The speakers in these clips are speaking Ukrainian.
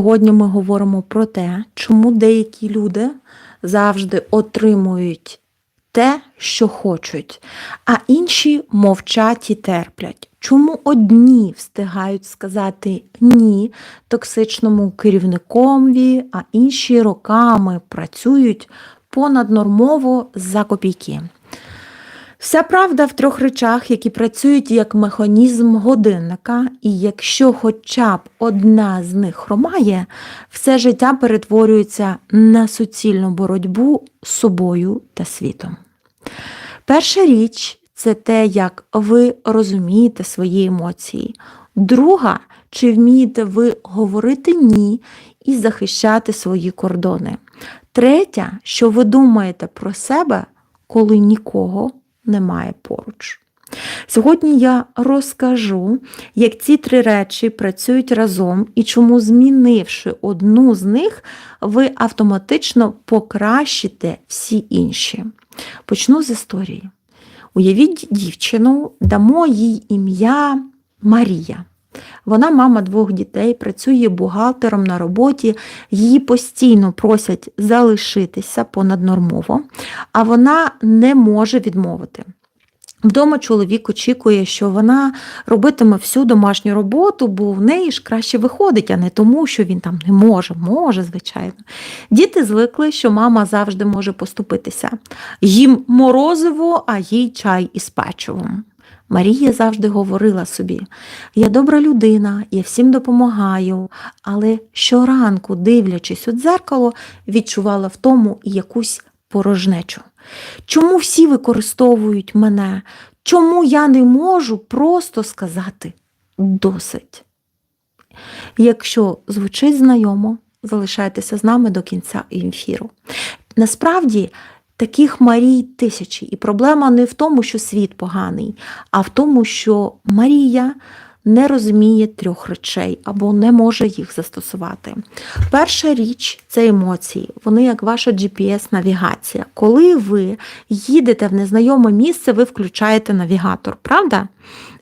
Сьогодні ми говоримо про те, чому деякі люди завжди отримують те, що хочуть, а інші мовчать і терплять. Чому одні встигають сказати ні токсичному керівникові, а інші роками працюють понаднормово за копійки? Вся правда в трьох речах, які працюють як механізм годинника, і якщо хоча б одна з них хромає, все життя перетворюється на суцільну боротьбу з собою та світом. Перша річ це те, як ви розумієте свої емоції. Друга, чи вмієте ви говорити ні і захищати свої кордони. Третя, що ви думаєте про себе, коли нікого немає поруч. Сьогодні я розкажу, як ці три речі працюють разом і чому, змінивши одну з них, ви автоматично покращите всі інші. Почну з історії. Уявіть дівчину, дамо їй ім'я Марія. Вона мама двох дітей, працює бухгалтером на роботі, її постійно просять залишитися понаднормово, а вона не може відмовити. Вдома чоловік очікує, що вона робитиме всю домашню роботу, бо в неї ж краще виходить, а не тому, що він там не може, може, звичайно. Діти звикли, що мама завжди може поступитися. Їм морозиво, а їй чай із печивом. Марія завжди говорила собі: я добра людина, я всім допомагаю, але щоранку, дивлячись у дзеркало, відчувала в тому якусь порожнечу. Чому всі використовують мене? Чому я не можу просто сказати досить? Якщо звучить знайомо, залишайтеся з нами до кінця ефіру. Насправді, таких Марій тисячі, і проблема не в тому, що світ поганий, а в тому, що Марія не розуміє трьох речей або не може їх застосувати. Перша річ це емоції. Вони як ваша GPS-навігація. Коли ви їдете в незнайоме місце, ви включаєте навігатор, правда?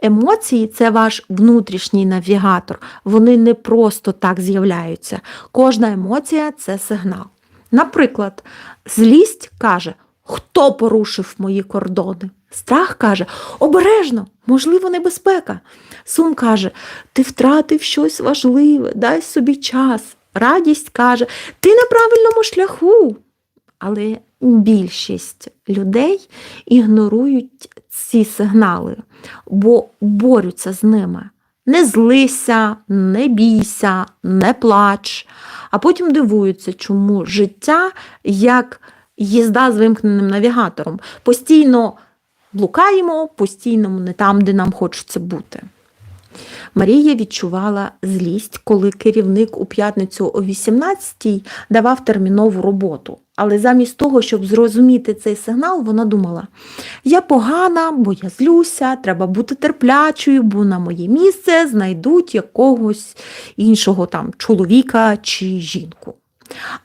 Емоції це ваш внутрішній навігатор. Вони не просто так з'являються. Кожна емоція це сигнал. Наприклад, злість каже, хто порушив мої кордони. Страх каже, обережно, можливо, небезпека. Сум каже, ти втратив щось важливе, дай собі час. Радість каже, ти на правильному шляху. Але більшість людей ігнорують ці сигнали, бо борються з ними. Не злися, не бійся, не плач, а потім дивуються, чому життя як їзда з вимкненим навігатором. Постійно блукаємо, постійно не там, де нам хочеться бути. Марія відчувала злість, коли керівник у п'ятницю о 18-й давав термінову роботу. Але замість того, щоб зрозуміти цей сигнал, вона думала: я погана, бо я злюся, треба бути терплячою, бо на моє місце знайдуть якогось іншого там чоловіка чи жінку.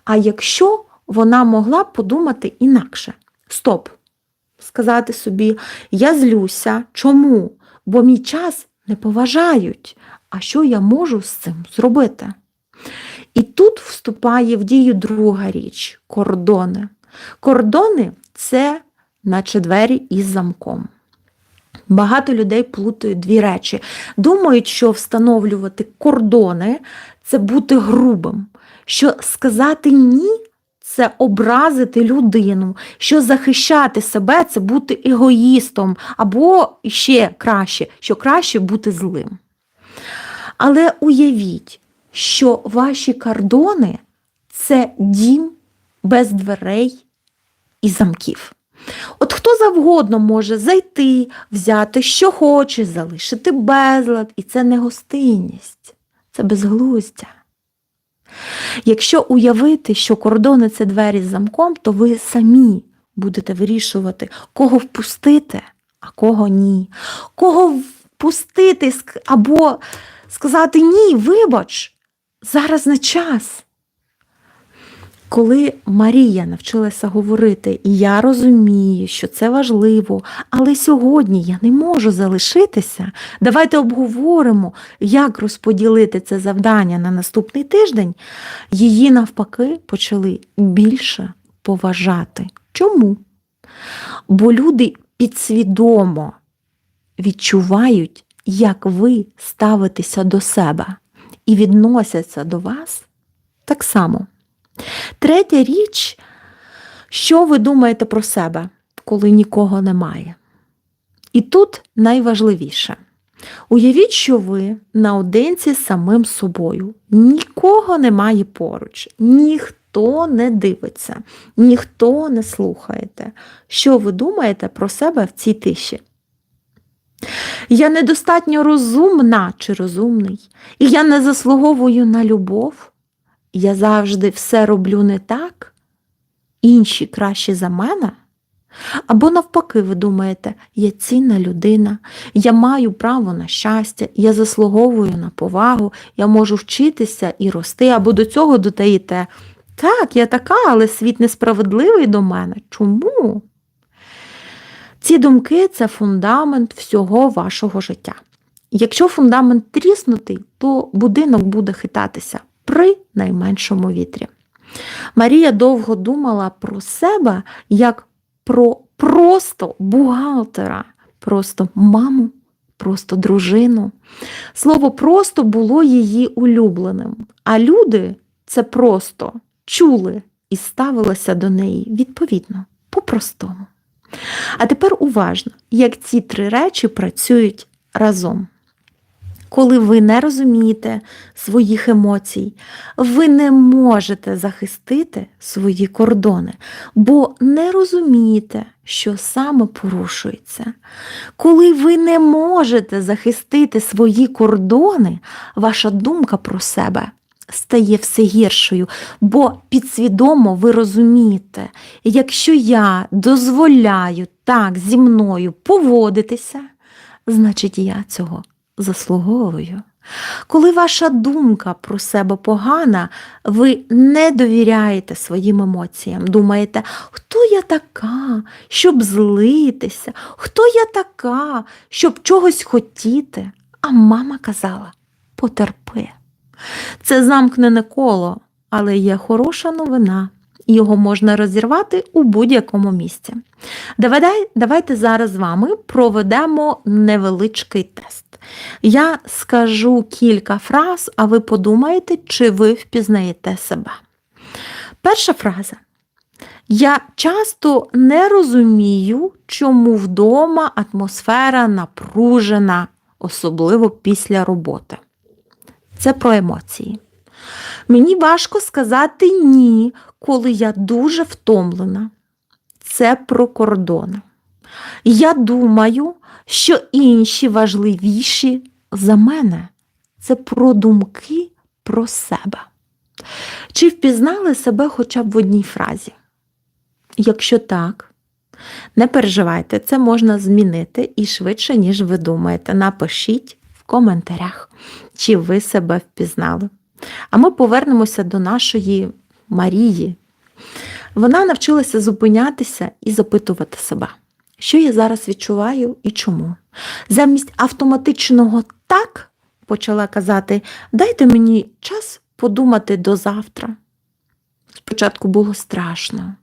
А якщо вона могла подумати інакше: стоп, сказати собі, я злюся, чому? Бо мій час не поважають. А що я можу з цим зробити? І тут вступає в дію друга річ кордони. Кордони це наче двері із замком. Багато людей плутають дві речі. Думають, що встановлювати кордони це бути грубим, що сказати ні це образити людину, що захищати себе це бути егоїстом, або ще краще, що краще бути злим. Але уявіть, що ваші кордони це дім без дверей і замків. От хто завгодно може зайти, взяти, що хоче, залишити безлад, і це не гостинність, це безглуздя. Якщо уявити, що кордони це двері з замком, то ви самі будете вирішувати, кого впустити, а кого ні. Кого впустити або сказати ні, вибач, зараз не час. Коли Марія навчилася говорити, я розумію, що це важливо, але сьогодні я не можу залишитися. Давайте обговоримо, як розподілити це завдання на наступний тиждень. Її навпаки почали більше поважати. Чому? Бо люди підсвідомо відчувають, як ви ставитеся до себе і відносяться до вас так само. Третя річ, що ви думаєте про себе, коли нікого немає? І тут найважливіше. Уявіть, що ви наодинці з самим собою. Нікого немає поруч, ніхто не дивиться, ніхто не слухаєте. Що ви думаєте про себе в цій тиші? Я недостатньо розумна чи розумний, і я не заслуговую на любов. Я завжди все роблю не так, інші краще за мене. Або навпаки, ви думаєте, я цінна людина, я маю право на щастя, я заслуговую на повагу, я можу вчитися і рости, або до цього додаєте. Так, я така, але світ несправедливий до мене. Чому? Ці думки це фундамент всього вашого життя. Якщо фундамент тріснутий, то будинок буде хитатися при найменшому вітрі. Марія довго думала про себе як про просто бухгалтера, просто маму, просто дружину. Слово просто було її улюбленим, а люди це просто чули і ставилися до неї відповідно, по-простому. А тепер уважно, як ці три речі працюють разом. Коли ви не розумієте своїх емоцій, ви не можете захистити свої кордони, бо не розумієте, що саме порушується. Коли ви не можете захистити свої кордони, ваша думка про себе стає все гіршою, бо підсвідомо ви розумієте, якщо я дозволяю так зі мною поводитися, значить я цього заслуговую. Коли ваша думка про себе погана, ви не довіряєте своїм емоціям. Думаєте, хто я така, щоб злитися, хто я така, щоб чогось хотіти. А мама казала потерпи. Це замкнене коло, але є хороша новина. Його можна розірвати у будь-якому місці. Давай, давайте зараз з вами проведемо невеличкий тест. Я скажу кілька фраз, а ви подумаєте, чи ви впізнаєте себе. Перша фраза. Я часто не розумію, чому вдома атмосфера напружена, особливо після роботи. Це про емоції. Мені важко сказати ні, коли я дуже втомлена. Це про кордони. Я думаю, що інші важливіші за мене. Це про думки про себе. Чи впізнали себе хоча б в одній фразі? Якщо так, не переживайте, це можна змінити і швидше, ніж ви думаєте. Напишіть в коментарях, чи ви себе впізнали. А ми повернемося до нашої Марії. Вона навчилася зупинятися і запитувати себе, що я зараз відчуваю і чому. Замість автоматичного так почала казати: дайте мені час подумати до завтра. Спочатку було страшно.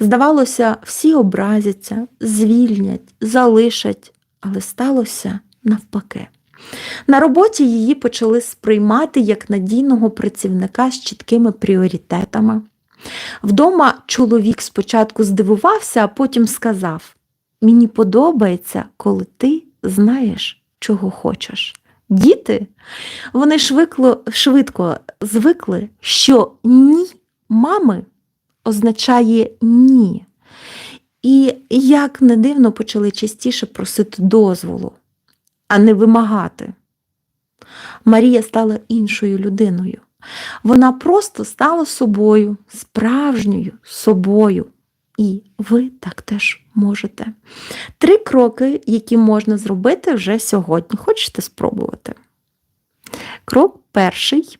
Здавалося, всі образяться, звільнять, залишать, але сталося навпаки. На роботі її почали сприймати як надійного працівника з чіткими пріоритетами. Вдома чоловік спочатку здивувався, а потім сказав: Мені подобається, коли ти знаєш, чого хочеш. Діти, вони швидко, швидко звикли, що ні мами означає ні. І як не дивно почали частіше просити дозволу, а не вимагати. Марія стала іншою людиною. Вона просто стала собою, справжньою собою. І ви так теж можете. Три кроки, які можна зробити вже сьогодні. Хочете спробувати? Крок перший.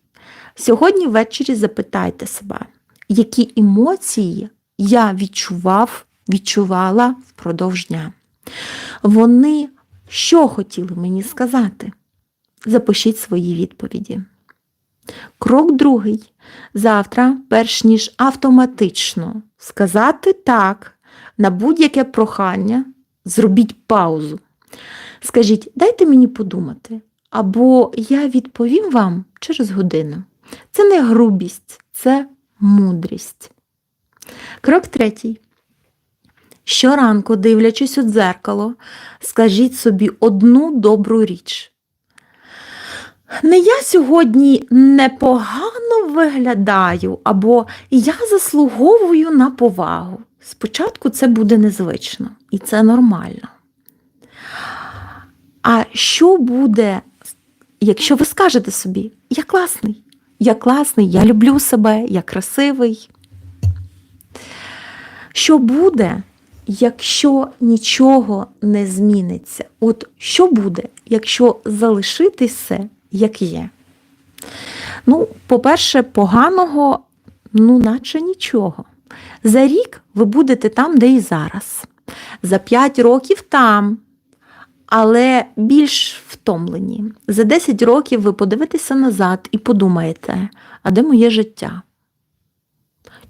Сьогодні ввечері запитайте себе, які емоції я відчував, відчувала впродовж дня. Вони що хотіли мені сказати? Запишіть свої відповіді. Крок другий. Завтра, перш ніж автоматично сказати так на будь-яке прохання, зробіть паузу. Скажіть, дайте мені подумати, або я відповім вам через годину. Це не грубість, це мудрість. Крок третій. Щоранку, дивлячись у дзеркало, скажіть собі одну добру річ. Не я сьогодні непогано виглядаю, або я заслуговую на повагу. Спочатку це буде незвично, і це нормально. А що буде, якщо ви скажете собі, я класний, я класний, я люблю себе, я красивий. Що буде, якщо нічого не зміниться? От що буде, якщо залишити все, як є? Ну, по-перше, поганого, ну, наче нічого. За рік ви будете там, де і зараз. За 5 років там, але більш втомлені. За 10 років ви подивитеся назад і подумаєте, а де моє життя?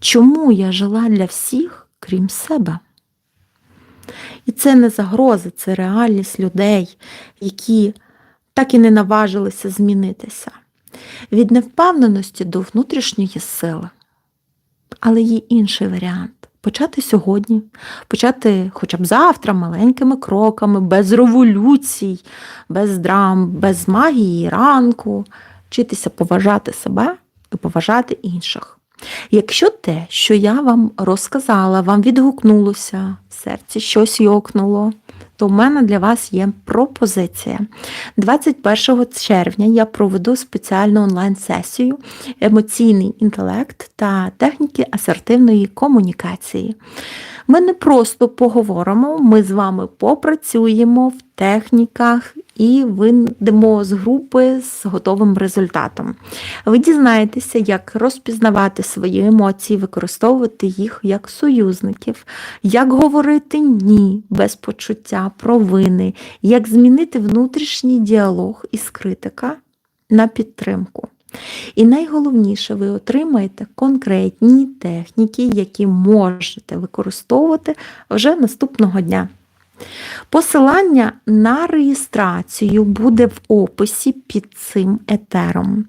Чому я жила для всіх, крім себе? І це не загроза, це реальність людей, які так і не наважилися змінитися. Від невпевненості до внутрішньої сили. Але є інший варіант. Почати сьогодні, почати хоча б завтра маленькими кроками, без революцій, без драм, без магії ранку, вчитися поважати себе і поважати інших. Якщо те, що я вам розказала, вам відгукнулося, серці щось йокнуло, то в мене для вас є пропозиція. 21 червня я проведу спеціальну онлайн-сесію емоційний інтелект та техніки асертивної комунікації. Ми не просто поговоримо, ми з вами попрацюємо в техніках і вийдемо з групи з готовим результатом. Ви дізнаєтеся, як розпізнавати свої емоції, використовувати їх як союзників, як говорити ні без почуття провини, як змінити внутрішній діалог із критика на підтримку. І найголовніше, ви отримаєте конкретні техніки, які можете використовувати вже наступного дня. Посилання на реєстрацію буде в описі під цим етером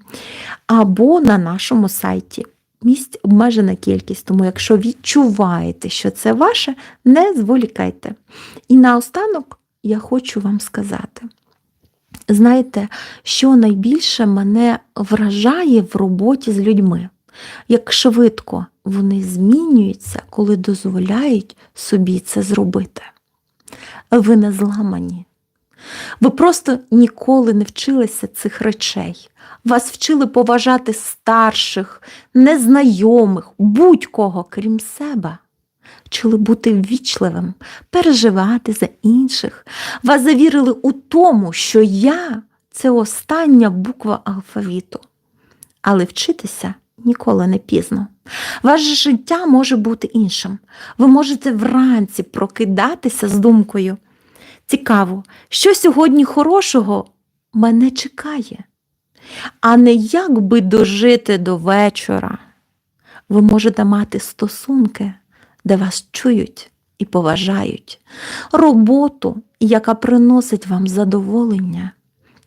або на нашому сайті. Місць обмежена кількість, тому якщо відчуваєте, що це ваше, не зволікайте. І наостанок я хочу вам сказати. Знаєте, що найбільше мене вражає в роботі з людьми, як швидко вони змінюються, коли дозволяють собі це зробити. Ви не зламані. Ви просто ніколи не вчилися цих речей. Вас вчили поважати старших, незнайомих, будь-кого, крім себе. Вчили бути ввічливим, переживати за інших. Вас завірили у тому, що я це остання буква алфавіту. Але вчитися ніколи не пізно. Ваше життя може бути іншим. Ви можете вранці прокидатися з думкою. Цікаво, що сьогодні хорошого мене чекає, а не як би дожити до вечора. Ви можете мати стосунки, де вас чують і поважають, роботу, яка приносить вам задоволення,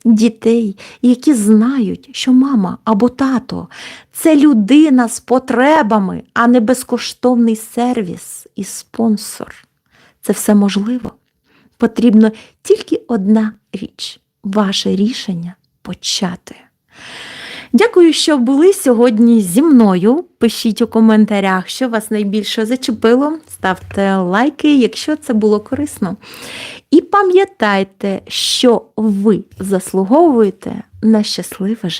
дітей, які знають, що мама або тато це людина з потребами, а не безкоштовний сервіс і спонсор. Це все можливо. Потрібно тільки одна річ ваше рішення почати. Дякую, що були сьогодні зі мною. Пишіть у коментарях, що вас найбільше зачепило. Ставте лайки, якщо це було корисно. І пам'ятайте, що ви заслуговуєте на щасливе життя.